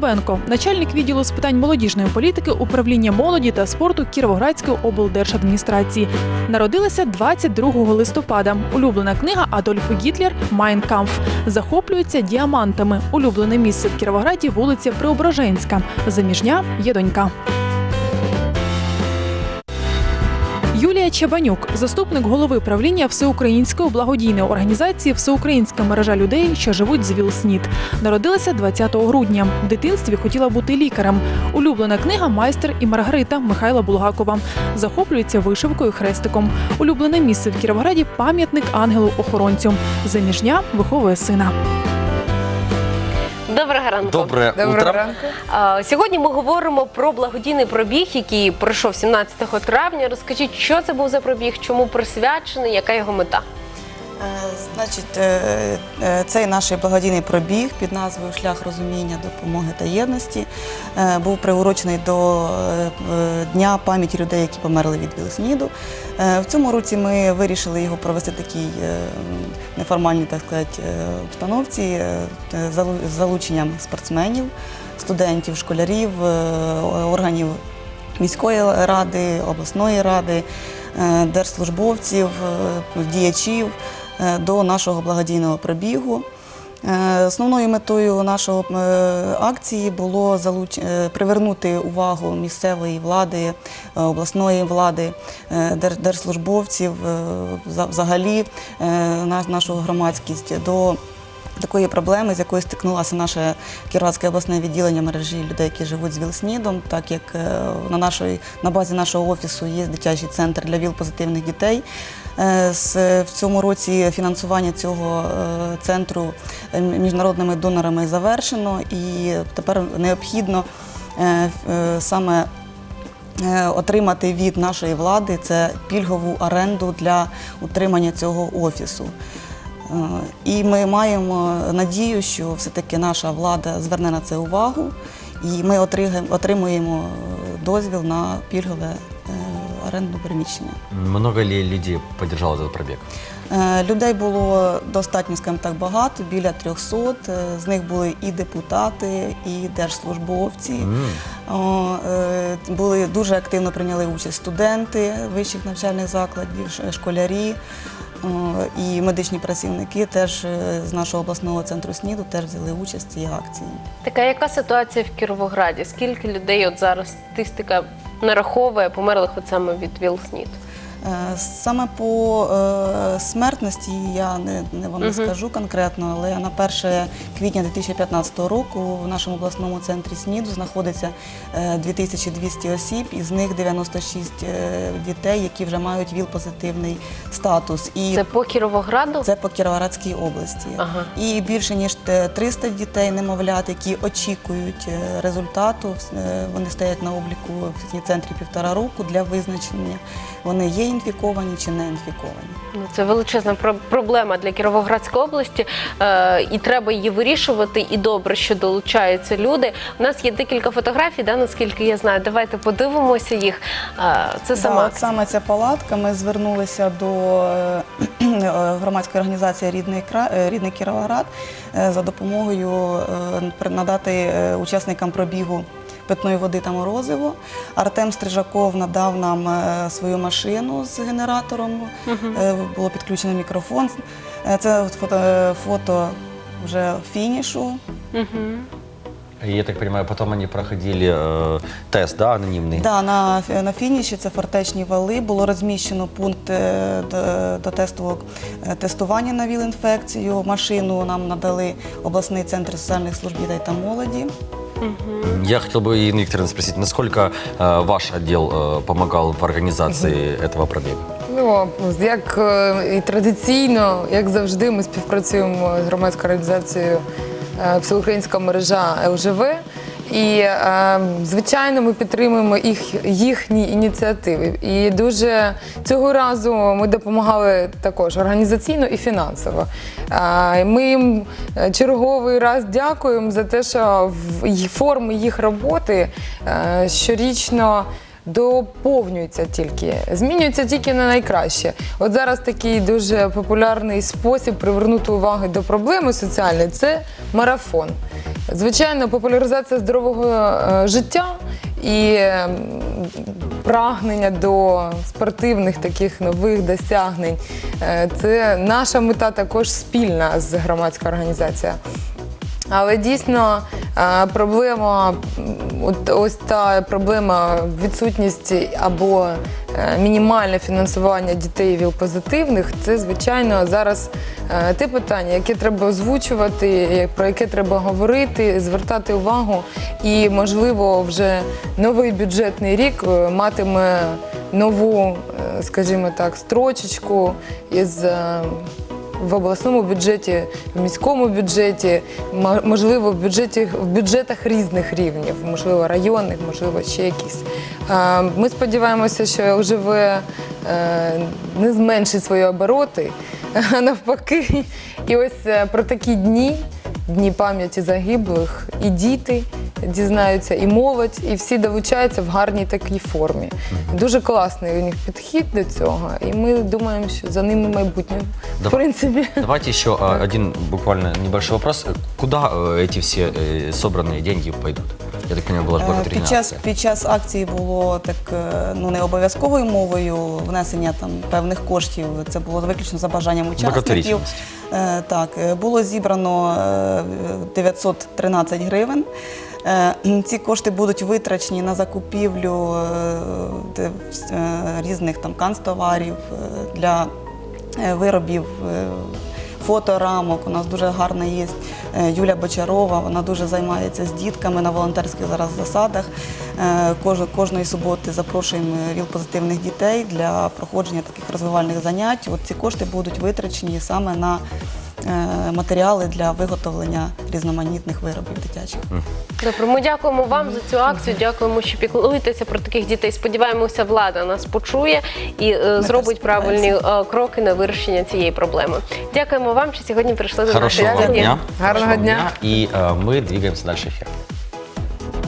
Довбенко, начальник відділу з питань молодіжної політики управління молоді та спорту Кіровоградської облдержадміністрації. Народилася 22 листопада. Улюблена книга Адольфа Гітлер Майн Камф. Захоплюється діамантами. Улюблене місце в Кіровограді вулиця Преображенська. Заміжня є донька. Юлія Чабанюк, заступник голови правління Всеукраїнської благодійної організації Всеукраїнська мережа людей, що живуть з ВІЛ-СНІД. Народилася 20 грудня. В дитинстві хотіла бути лікарем. Улюблена книга Майстер і Маргарита Михайла Булгакова. Захоплюється вишивкою хрестиком. Улюблене місце в Кіровограді пам'ятник ангелу-охоронцю. Заміжня виховує сина. Доброго ранку. Доброе Доброго утро. ранку. А, Сьогодні ми говоримо про благодійний пробіг, який пройшов 17 травня. Розкажіть, що це був за пробіг, чому присвячений, яка його мета? Е, Значить, е, е, цей наш благодійний пробіг під назвою Шлях розуміння, допомоги та єдності був приурочений до Дня пам'яті людей, які померли від ВІЛ-СНІДу. Е, В цьому році ми вирішили його провести в такій неформальній, так сказати, обстановці з залученням спортсменів, студентів, школярів, органів міської ради, обласної ради, держслужбовців, діячів до нашого благодійного пробігу. Е, Основною метою нашого е, акції було е, привернути увагу місцевої влади, е, обласної влади, е, дер- держслужбовців, е, взагалі е, на- нашу громадськість до такої проблеми, з якою стикнулося наше Кіровоградське обласне відділення мережі людей, які живуть з ВІЛ-СНІДом, так як е, на, нашої, на базі нашого офісу є дитячий центр для ВІЛ-позитивних дітей. Е, В цьому році фінансування цього е, центру міжнародними донорами завершено, і тепер необхідно саме отримати від нашої влади це пільгову оренду для утримання цього офісу. Е, І ми маємо надію, що все-таки наша влада зверне на це увагу, і ми отримуємо е, дозвіл на пільгове е, оренду приміщення. Много ли людей этот пробег? Е, Людей було достатньо, скажімо так, багато, біля 300. Е, З них були і депутати, і держслужбовці. Були дуже активно прийняли участь студенти вищих навчальних закладів, школярі. О, І медичні працівники теж е, з нашого обласного центру СНІДу теж взяли участь в цій акції. Така яка ситуація в Кіровограді? Скільки людей от зараз статистика нараховує померлих от саме від ВІЛ-СНІД? Е, Саме по е, смертності я не, не вам не скажу конкретно, але на 1 квітня 2015 року в нашому обласному центрі СНІДу знаходиться е, 2200 осіб, із них 96 е, дітей, які вже мають ВІЛ-позитивний статус. І Це по Кіровограду? це по Кіровоградській області. Ага. І більше ніж те- 300 дітей немовлят, які очікують е, результату. Е, Вони стоять на обліку в центрі півтора року для визначення. Вони є інфіковані чи не інфіковані. Ну, це величезна про- проблема для Кіровоградської області, е, і треба її вирішувати. І добре, що долучаються люди. У нас є декілька фотографій, да, наскільки я знаю. Давайте подивимося їх. Е, це Да, сама от саме ця палатка. Ми звернулися до е, громадської організації Рідний Кра- Рідний Кіровоград е, за допомогою е, надати учасникам пробігу. Питної води та морозиво. Артем Стрижаков надав нам е, свою машину з генератором. Е, Було підключено мікрофон. Е, Це фото, фото вже фінішу. Я так понимаю, потом они проходили э, тест, да, анонимный? Да, на, на фініші це фортечні вали. Було розміщено пункт е, до, до тестового тестування на ВІЛ-інфекцію. Машину нам надали обласний центр соціальних служб дітей та молоді. Я хотел бы, Ирина Викторовна, спросить, насколько э, ваш отдел э, помогал в организации этого пробега? Ну, як е, і традиційно, як завжди, ми співпрацюємо з громадською організацією е, Всеукраїнська мережа ЛЖВ. І, е, звичайно, ми підтримуємо їх, їхні ініціативи. І дуже цього разу ми допомагали також організаційно і фінансово. Е, Ми їм е, черговий раз дякуємо за те, що форми їх роботи щорічно доповнюються тільки, змінюються тільки на найкраще. От зараз такий дуже популярний спосіб привернути увагу до проблеми соціальної це марафон. Звичайно, популяризація здорового е, життя і е, прагнення до спортивних таких нових досягнень. е, Це наша мета також спільна з громадською організацією. Але дійсно е, проблема, ось та проблема відсутності або е, мінімальне фінансування дітей ВІЛ-позитивних, це звичайно зараз е, те питання, яке треба озвучувати, про яке треба говорити, звертати увагу. І можливо, вже новий бюджетний рік матиме нову, скажімо так, строчечку із. В обласному бюджеті, в міському бюджеті, можливо, в бюджеті в бюджетах різних рівнів, можливо, районних, можливо, ще якісь. Ми сподіваємося, що ЛЖВ е, не зменшить свої обороти, а навпаки. І ось е, про такі дні, дні пам'яті загиблих, і діти дізнаються, і молодь, і всі долучаються в гарній такій формі. Дуже класний у них підхід до цього, і ми думаємо, що за ними майбутнє. В Давай. принципі. Давайте еще а, один буквально небольшой вопрос. Куда э, эти все э, собранные деньги пойдут? Я так понимаю, была же Е, благотворительная Під час, під час акції було так е, ну не обов'язковою мовою внесення там певних коштів. Це було виключно за бажанням учасників. Благотворительність. Е, Так, е, було зібрано е, 913 гривень. Е, Ці кошти будуть витрачені на закупівлю е, де- е, різних там канцтоварів е, для е, виробів. е, Фоторамок у нас дуже гарна є Юля Бочарова. Вона дуже займається з дітками на волонтерських зараз засадах. Е, Кожної суботи запрошуємо віл-позитивних дітей для проходження таких розвивальних занять. От ці кошти будуть витрачені саме на е, матеріали для виготовлення різноманітних виробів дитячих. Добре, ми дякуємо вам за цю акцію. Дякуємо, що піклуєтеся про таких дітей. Сподіваємося, влада нас почує і е, зробить теж правильні е, кроки на вирішення цієї проблеми. Дякуємо вам, що сьогодні прийшли до Хорошего нашої вам студії. дня. Гарного Хорошего дня. И э, мы двигаемся дальше эфир.